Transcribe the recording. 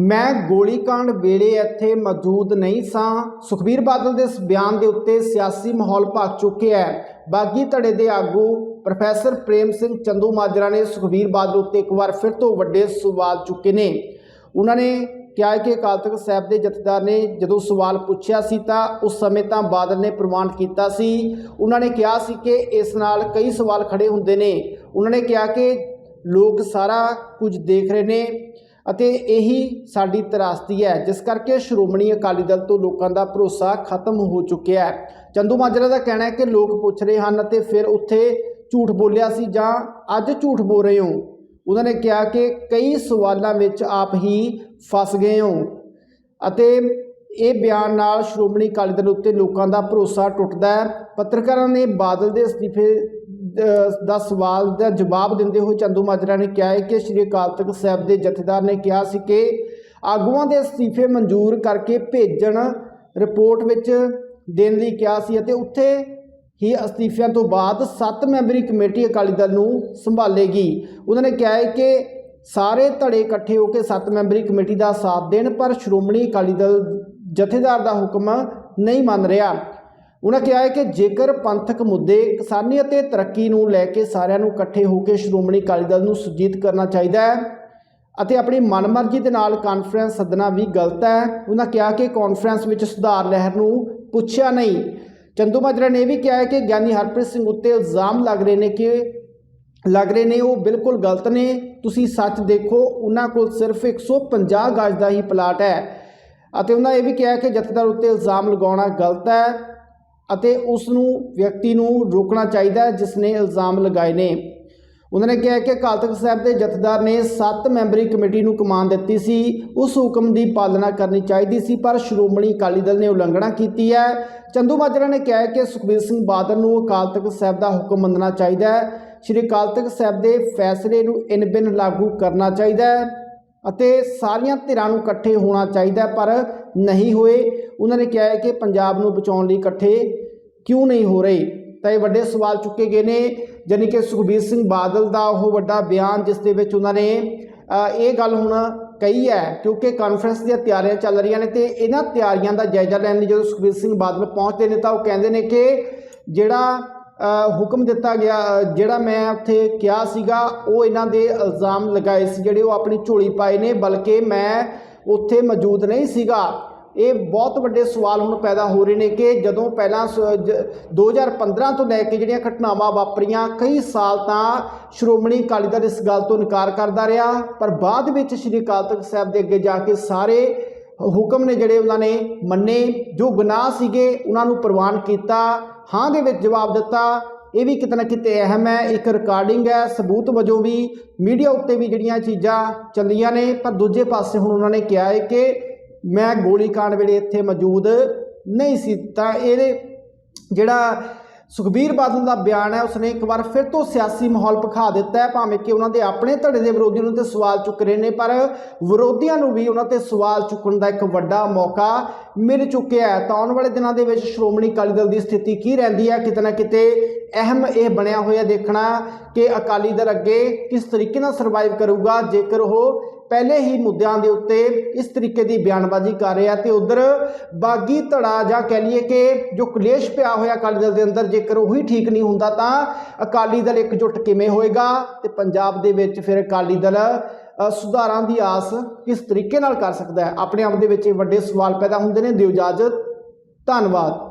ਮੈਂ ਗੋਲੀकांड ਵੇਲੇ ਇੱਥੇ ਮੌਜੂਦ ਨਹੀਂ ਸਾਂ। ਸੁਖਬੀਰ ਬਾਦਲ ਦੇ ਇਸ ਬਿਆਨ ਦੇ ਉੱਤੇ ਸਿਆਸੀ ਮਾਹੌਲ ਭਖ ਚੁੱਕਿਆ ਹੈ। ਬਾਗੀ ਧੜੇ ਦੇ ਆਗੂ ਪ੍ਰੋਫੈਸਰ ਪ੍ਰੇਮ ਸਿੰਘ ਚੰਦੂ ਮਾਜਰਾ ਨੇ ਸੁਖਬੀਰ ਬਾਦਲ ਉੱਤੇ ਇੱਕ ਵਾਰ ਫਿਰ ਤੋਂ ਵੱਡੇ ਸਵਾਲ ਚੁੱਕੇ ਨੇ। ਉਹਨਾਂ ਨੇ ਕਿਹਾ ਕਿ ਅਕਾਲ ਤਖਤ ਸਾਹਿਬ ਦੇ ਜਥੇਦਾਰ ਨੇ ਜਦੋਂ ਸਵਾਲ ਪੁੱਛਿਆ ਸੀ ਤਾਂ ਉਸ ਸਮੇਂ ਤਾਂ ਬਾਦਲ ਨੇ ਪ੍ਰਮਾਣ ਕੀਤਾ ਸੀ। ਉਹਨਾਂ ਨੇ ਕਿਹਾ ਸੀ ਕਿ ਇਸ ਨਾਲ ਕਈ ਸਵਾਲ ਖੜੇ ਹੁੰਦੇ ਨੇ। ਉਹਨਾਂ ਨੇ ਕਿਹਾ ਕਿ ਲੋਕ ਸਾਰਾ ਕੁਝ ਦੇਖ ਰਹੇ ਨੇ। ਅਤੇ ਇਹੀ ਸਾਡੀ ਤਰਾਸਦੀ ਹੈ, ਜਿਸ ਕਰਕੇ ਸ਼੍ਰੋਮਣੀ ਅਕਾਲੀ ਦਲ ਤੋਂ ਲੋਕਾਂ ਦਾ ਭਰੋਸਾ ਖਤਮ ਹੋ ਚੁੱਕਿਆ ਹੈ। ਚੰਦੂ ਮਾਜਰਾ ਦਾ ਕਹਿਣਾ ਹੈ ਕਿ ਲੋਕ ਪੁੱਛ ਰਹੇ ਹਨ ਅਤੇ ਫਿਰ ਉੱਥੇ ਝੂਠ ਬੋਲਿਆ ਸੀ, ਜਾਂ ਅੱਜ ਝੂਠ ਬੋਲ ਰਹੇ ਹੋ? ਉਹਨਾਂ ਨੇ ਕਿਹਾ ਕਿ ਕਈ ਸਵਾਲਾਂ ਵਿੱਚ ਆਪ ਹੀ ਫਸ ਗਏ ਹੋ। ਅਤੇ ਇਹ ਬਿਆਨ ਨਾਲ ਸ਼੍ਰੋਮਣੀ ਅਕਾਲੀ ਦਲ ਉੱਤੇ ਲੋਕਾਂ ਦਾ ਭਰੋਸਾ ਟੁੱਟਦਾ ਹੈ। ਪੱਤਰਕਾਰਾਂ ਨੇ ਬਾਦਲ ਦੇ ਅਸਤੀਫੇ ਦਾ ਸਵਾਲ ਦਾ ਜਵਾਬ ਦਿੰਦੇ ਹੋਏ ਚੰਦੂ ਮਾਜਰਾ ਨੇ ਕਿਹਾ ਹੈ ਕਿ ਸ਼੍ਰੀ ਅਕਾਲ ਤਖਤ ਸਾਹਿਬ ਦੇ ਜਥੇਦਾਰ ਨੇ ਕਿਹਾ ਸੀ ਕਿ ਆਗੂਆਂ ਦੇ ਅਸਤੀਫੇ ਮਨਜ਼ੂਰ ਕਰਕੇ ਭੇਜਣ ਰਿਪੋਰਟ ਵਿੱਚ ਦੇਣ ਲਈ ਕਿਹਾ ਸੀ ਅਤੇ ਉੱਥੇ ਹੀ ਅਸਤੀਫਿਆਂ ਤੋਂ ਬਾਅਦ 7 ਮੈਂਬਰੀ ਕਮੇਟੀ ਅਕਾਲੀ ਦਲ ਨੂੰ ਸੰਭਾਲੇਗੀ। ਉਹਨਾਂ ਨੇ ਕਿਹਾ ਹੈ ਕਿ ਸਾਰੇ ਧੜੇ ਇਕੱਠੇ ਹੋ ਕੇ 7 ਮੈਂਬਰੀ ਕਮੇਟੀ ਦਾ ਸਾਥ ਦੇਣ, ਪਰ ਸ਼੍ਰੋਮਣੀ ਅਕਾਲੀ ਦਲ ਜਥੇਦਾਰ ਦਾ ਹੁਕਮ ਨਹੀਂ ਮੰਨ ਰਿਹਾ। ਉਹਨਾਂ ਕਿਹਾ ਹੈ ਕਿ ਜੇਕਰ ਪੰਥਕ ਮੁੱਦੇ ਕਿਸਾਨੀ ਅਤੇ ਤਰੱਕੀ ਨੂੰ ਲੈ ਕੇ ਸਾਰਿਆਂ ਨੂੰ ਇਕੱਠੇ ਹੋ ਕੇ ਸ਼੍ਰੋਮਣੀ ਅਕਾਲੀ ਦਲ ਨੂੰ ਸੁਜੀਤ ਕਰਨਾ ਚਾਹੀਦਾ ਹੈ ਅਤੇ ਆਪਣੀ ਮਨਮਰਜ਼ੀ ਦੇ ਨਾਲ ਕਾਨਫਰੰਸ ਸੱਦਣਾ ਵੀ ਗਲਤ ਹੈ ਉਹਨਾਂ ਕਿਹਾ ਕਿ ਕਾਨਫਰੰਸ ਵਿੱਚ ਸੁਧਾਰ ਲਹਿਰ ਨੂੰ ਪੁੱਛਿਆ ਨਹੀਂ। ਚੰਦੂ ਮਾਜਰਾ ਨੇ ਇਹ ਵੀ ਕਿਹਾ ਹੈ ਕਿ ਗਿਆਨੀ ਹਰਪ੍ਰੀਤ ਸਿੰਘ ਉੱਤੇ ਇਲਜ਼ਾਮ ਲੱਗ ਰਹੇ ਨੇ ਕਿ ਲੱਗ ਰਹੇ ਨੇ, ਉਹ ਬਿਲਕੁਲ ਗਲਤ ਨੇ। ਤੁਸੀਂ ਸੱਚ ਦੇਖੋ ਉਹਨਾਂ ਕੋਲ ਸਿਰਫ 150 ਗਜ ਦਾ ਹੀ ਪਲਾਟ ਹੈ। ਅਤੇ ਉਹਨਾਂ ਇਹ ਵੀ ਕਿਹਾ ਕਿ ਜਥੇਦਾਰ ਉੱਤੇ ਇਲਜ਼ਾਮ ਲਗਾਉਣਾ ਗਲਤ ਹੈ। ਅਤੇ ਉਸ ਨੂੰ ਵਿਅਕਤੀ ਨੂੰ ਰੋਕਣਾ ਚਾਹੀਦਾ ਹੈ ਜਿਸ ਨੇ ਇਲਜ਼ਾਮ ਲਗਾਏ ਨੇ। ਉਹਨਾਂ ਨੇ ਕਿਹਾ ਕਿ ਅਕਾਲ ਤਖਤ ਸਾਹਿਬ ਦੇ ਜਥੇਦਾਰ ਨੇ 7 ਮੈਂਬਰੀ ਕਮੇਟੀ ਨੂੰ ਕਮਾਨ ਦਿੱਤੀ ਸੀ। ਉਸ ਹੁਕਮ ਦੀ ਪਾਲਣਾ ਕਰਨੀ ਚਾਹੀਦੀ ਸੀ, ਪਰ ਸ਼੍ਰੋਮਣੀ ਅਕਾਲੀ ਦਲ ਨੇ ਉਲੰਘਣਾ ਕੀਤੀ ਹੈ। ਚੰਦੂ ਮਾਜਰਾ ਨੇ ਕਿਹਾ ਕਿ ਸੁਖਬੀਰ ਸਿੰਘ ਬਾਦਲ ਨੂੰ ਅਕਾਲ ਤਖਤ ਸਾਹਿਬ ਦਾ ਹੁਕਮ ਮੰਨਣਾ ਚਾਹੀਦਾ ਹੈ। ਸ਼੍ਰੀ ਅਕਾਲ ਤਖਤ ਸਾਹਿਬ ਦੇ ਫੈਸਲੇ ਨੂੰ ਇਨ ਬਿਨ ਲਾਗੂ ਕਰਨਾ ਚਾਹੀਦਾ ਹੈ। ਅਤੇ ਸਾਰੀਆਂ ਧਿਰਾਂ ਨੂੰ ਇਕੱਠੇ ਹੋਣਾ ਚਾਹੀਦਾ ਪਰ ਨਹੀਂ ਹੋਏ। ਉਹਨਾਂ ਨੇ ਕਿਹਾ ਹੈ ਕਿ ਪੰਜਾਬ ਨੂੰ ਬਚਾਉਣ ਲਈ ਇਕੱਠੇ ਕਿਉਂ ਨਹੀਂ ਹੋ ਰਹੇ? ਤਾਂ ਇਹ ਵੱਡੇ ਸਵਾਲ ਚੁੱਕੇ ਗਏ ਨੇ, ਜਾਣੀ ਕਿ ਸੁਖਬੀਰ ਸਿੰਘ ਬਾਦਲ ਦਾ ਉਹ ਵੱਡਾ ਬਿਆਨ ਜਿਸ ਦੇ ਵਿੱਚ ਉਹਨਾਂ ਨੇ ਇਹ ਗੱਲ ਹੁਣ ਕਹੀ ਹੈ, ਕਿਉਂਕਿ ਕਾਨਫਰੰਸ ਦੀਆਂ ਤਿਆਰੀਆਂ ਚੱਲ ਰਹੀਆਂ ਨੇ ਤੇ ਇਹਨਾਂ ਤਿਆਰੀਆਂ ਦਾ ਜਾਇਜ਼ਾ ਲੈਣ ਲਈ ਜਦੋਂ ਸੁਖਬੀਰ ਸਿੰਘ ਬਾਦਲ ਪਹੁੰਚਦੇ ਨੇ ਤਾਂ ਉਹ ਕਹਿੰਦੇ ਨੇ ਕਿ ਜਿਹੜਾ ਹੁਕਮ ਦਿੱਤਾ ਗਿਆ ਜਿਹੜਾ ਮੈਂ ਉੱਥੇ ਕਿਹਾ ਸੀਗਾ, ਉਹ ਇਹਨਾਂ ਦੇ ਇਲਜ਼ਾਮ ਲਗਾਏ ਸੀ, ਜਿਹੜੇ ਉਹ ਆਪਣੀ ਝੋਲੀ ਪਾਏ ਨੇ, ਬਲਕਿ ਮੈਂ ਉੱਥੇ ਮੌਜੂਦ ਨਹੀਂ ਸੀਗਾ। ਇਹ ਬਹੁਤ ਵੱਡੇ ਸਵਾਲ ਹੁਣ ਪੈਦਾ ਹੋ ਰਹੇ ਨੇ ਕਿ ਜਦੋਂ ਪਹਿਲਾਂ ਸ- ਜ- 2015 ਤੋਂ ਲੈ ਕੇ ਜਿਹੜੀਆਂ ਘਟਨਾਵਾਂ ਵਾਪਰੀਆਂ, ਕਈ ਸਾਲ ਤਾਂ ਸ਼੍ਰੋਮਣੀ ਅਕਾਲੀ ਦਲ ਇਸ ਗੱਲ ਤੋਂ ਇਨਕਾਰ ਕਰਦਾ ਰਿਹਾ, ਪਰ ਬਾਅਦ ਵਿੱਚ ਸ਼੍ਰੀ ਅਕਾਲ ਤਖਤ ਸਾਹਿਬ ਦੇ ਅੱਗੇ ਜਾ ਕੇ ਸਾਰੇ ਹੁਕਮ ਨੇ ਜਿਹੜੇ ਉਹਨਾਂ ਨੇ ਮੰਨੇ, ਜੋ ਗੁਨਾਹ ਸੀਗੇ ਉਹਨਾਂ ਨੂੰ ਪ੍ਰਵਾਨ ਕੀਤਾ, ਹਾਂ ਦੇ ਵਿੱਚ ਜਵਾਬ ਦਿੱਤਾ, ਇਹ ਵੀ ਕਿਤੇ ਨਾ ਕਿਤੇ ਅਹਿਮ ਹੈ, ਇੱਕ ਰਿਕਾਰਡਿੰਗ ਹੈ, ਸਬੂਤ ਵਜੋਂ ਵੀ ਮੀਡੀਆ ਉੱਤੇ ਵੀ ਜਿਹੜੀਆਂ ਚੀਜ਼ਾਂ ਚੱਲੀਆਂ ਨੇ, ਪਰ ਦੂਜੇ ਪਾਸੇ ਹੁਣ ਉਹਨਾਂ ਨੇ ਕਿਹਾ ਹੈ ਕਿ ਮੈਂ ਗੋਲੀकांड ਵੇਲੇ ਇੱਥੇ ਮੌਜੂਦ ਨਹੀਂ ਸੀ, ਤਾਂ ਇਹਦੇ ਜਿਹੜਾ ਸੁਖਬੀਰ ਬਾਦਲ ਦਾ ਬਿਆਨ ਹੈ, ਉਸਨੇ ਇੱਕ ਵਾਰ ਫਿਰ ਤੋਂ ਸਿਆਸੀ ਮਾਹੌਲ ਭਖਾ ਦਿੱਤਾ ਹੈ, ਭਾਵੇਂ ਕਿ ਉਹਨਾਂ ਦੇ ਆਪਣੇ ਧੜੇ ਦੇ ਵਿਰੋਧੀ ਉਹਨਾਂ ਤੇ ਸਵਾਲ ਚੁੱਕ ਰਹੇ ਨੇ, ਪਰ ਵਿਰੋਧੀਆਂ ਨੂੰ ਵੀ ਉਹਨਾਂ ਤੇ ਸਵਾਲ ਚੁੱਕਣ ਦਾ ਇੱਕ ਵੱਡਾ ਮੌਕਾ ਮਿਲ ਚੁੱਕਿਆ ਹੈ। ਤਾਂ ਆਉਣ ਵਾਲੇ ਦਿਨਾਂ ਦੇ ਵਿੱਚ ਸ਼੍ਰੋਮਣੀ ਅਕਾਲੀ ਦਲ ਦੀ ਸਥਿਤੀ ਕੀ ਰਹਿੰਦੀ ਹੈ, ਕਿਤੇ ਨਾ ਕਿਤੇ ਅਹਿਮ ਇਹ ਬਣਿਆ ਹੋਇਆ ਦੇਖਣਾ ਕਿ ਅਕਾਲੀ ਦਲ ਅੱਗੇ ਕਿਸ ਤਰੀਕੇ ਨਾਲ ਸਰਵਾਈਵ ਕਰੂਗਾ, ਜੇਕਰ ਉਹ ਪਹਿਲੇ ਹੀ ਮੁੱਦਿਆਂ ਦੇ ਉੱਤੇ ਇਸ ਤਰੀਕੇ ਦੀ ਬਿਆਨਬਾਜ਼ੀ ਕਰ ਰਿਹਾ ਤੇ ਉਧਰ ਬਾਗੀ ਧੜਾ ਜਾਂ ਕਹਿ ਲਈਏ ਕਿ ਜੋ ਕਲੇਸ਼ ਪਿਆ ਹੋਇਆ ਅਕਾਲੀ ਦਲ ਦੇ ਅੰਦਰ, ਜੇਕਰ ਉਹੀ ਠੀਕ ਨਹੀਂ ਹੁੰਦਾ ਤਾਂ ਅਕਾਲੀ ਦਲ ਇਕਜੁੱਟ ਕਿਵੇਂ ਹੋਏਗਾ ਤੇ ਪੰਜਾਬ ਦੇ ਵਿੱਚ ਫਿਰ ਅਕਾਲੀ ਦਲ ਸੁਧਾਰਾਂ ਦੀ ਆਸ ਕਿਸ ਤਰੀਕੇ ਨਾਲ ਕਰ ਸਕਦਾ ਹੈ? ਆਪਣੇ ਆਪ ਦੇ ਵਿੱਚ ਇਹ ਵੱਡੇ ਸਵਾਲ ਪੈਦਾ ਹੁੰਦੇ ਨੇ। ਦਿਓ ਇਜਾਜ਼ਤ। ਧੰਨਵਾਦ।